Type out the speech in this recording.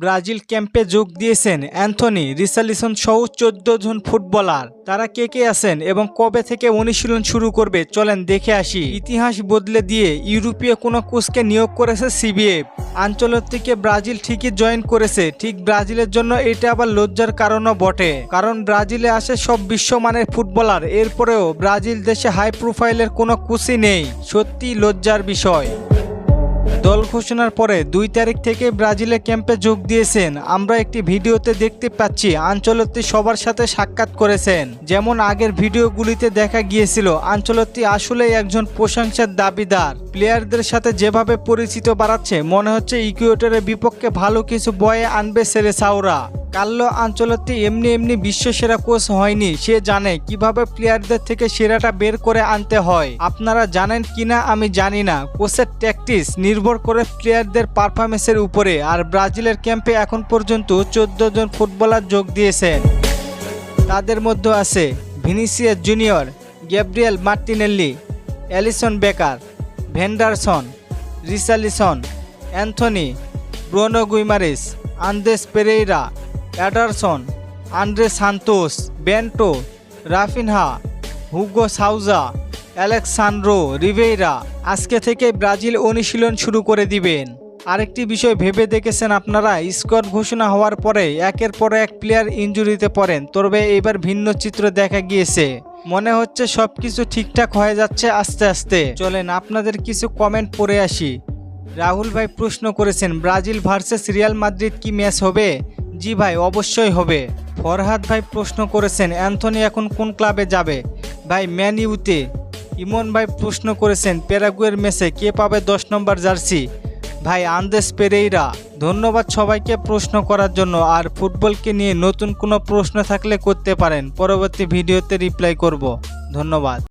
Brazil ক্যাম্পে যোগ দিয়েছেন অ্যান্থনি রিসালিসন সহ চোদ্দ জন ফুটবলার। তারা কে কে আছেন এবং কবে থেকে অনুশীলন শুরু করবে চলেন দেখে আসি। ইতিহাস বদলে দিয়ে ইউরোপীয় কোনো কোচকে নিয়োগ করেছে সিবিএফ আঞ্চলিক ব্রাজিল ঠিকই জয়েন করেছে, ঠিক ব্রাজিলের জন্য এটা আবার লজ্জার কারণও বটে। কারণ ব্রাজিলে আসে সব বিশ্বমানের ফুটবলার, এরপরেও ব্রাজিল দেশে হাই প্রোফাইলের কোনো কোচই নেই। সত্যি লজ্জার বিষয়। দল ঘোষণার পরে দুই তারিখ থেকে ব্রাজিলে ক্যাম্পে যোগ দিয়েছেন। আমরা একটি ভিডিওতে দেখতে পাচ্ছি, আঞ্চলত্তি সবার সাথে সাক্ষাৎ করেছেন। যেমন আগের ভিডিওগুলিতে দেখা গিয়েছিল, আঞ্চলত্তি আসলেই একজন প্রশংসার দাবিদার। প্লেয়ারদের সাথে যেভাবে পরিচিত বাড়াচ্ছে, মনে হচ্ছে ইকুয়েটারের বিপক্ষে ভালো কিছু বয়ে আনবে সেরে কাল্লো আঞ্চলত্তি এমনি এমনি বিশ্বসেরা কোচ হয়নি। সে জানে কীভাবে প্লেয়ারদের থেকে সেরাটা বের করে আনতে হয়। আপনারা জানেন কিনা আমি জানি না। কোচের ট্যাকটিস নির্ভর করে প্লেয়ারদের পারফরমেন্সের উপরে। আর ব্রাজিলের ক্যাম্পে এখন পর্যন্ত চোদ্দ জন ফুটবলার যোগ দিয়েছেন। তাদের মধ্যে আছে Vinicius Junior, Gabriel Martinelli, Alisson Becker, Vanderson Richarlison Antony, Bruno Guimaraes, Andreas Pereira Ederson, Andre Santos, Bento, Raphinha, Hugo Souza Alexsandro রিভেইরা আজকে থেকে ব্রাজিল অনুশীলন শুরু করে দিবেন। আরেকটি বিষয় ভেবে দেখেছেন আপনারা, স্কোয়াড ঘোষণা হওয়ার পরে একের পর এক প্লেয়ার ইঞ্জুরিতে পড়েন, তবে এবার ভিন্ন চিত্র দেখা গিয়েছে। মনে হচ্ছে সব কিছু ঠিকঠাক হয়ে যাচ্ছে আস্তে আস্তে। চলেন, আপনাদের কিছু কমেন্ট পড়ে আসি। রাহুল ভাই প্রশ্ন করেছেন, ব্রাজিল ভার্সেস রিয়াল মাদ্রিদ কি ম্যাচ হবে? জি ভাই, অবশ্যই হবে। ফরহাদ ভাই প্রশ্ন করেছেন, অ্যান্থনি এখন কোন ক্লাবে যাবে? ভাই, ম্যান ইউতে। ইমন ভাই প্রশ্ন করেছেন, প্যারাগুয়ের ম্যাচে কে পাবে দশ নম্বর জার্সি? ভাই, আন্দেস পেরেইরা, ধন্যবাদ সবাইকে প্রশ্ন করার জন্য, আর ফুটবলকে নিয়ে নতুন কোনো প্রশ্ন থাকলে করতে পারেন। পরবর্তী ভিডিওতে রিপ্লাই করব। ধন্যবাদ।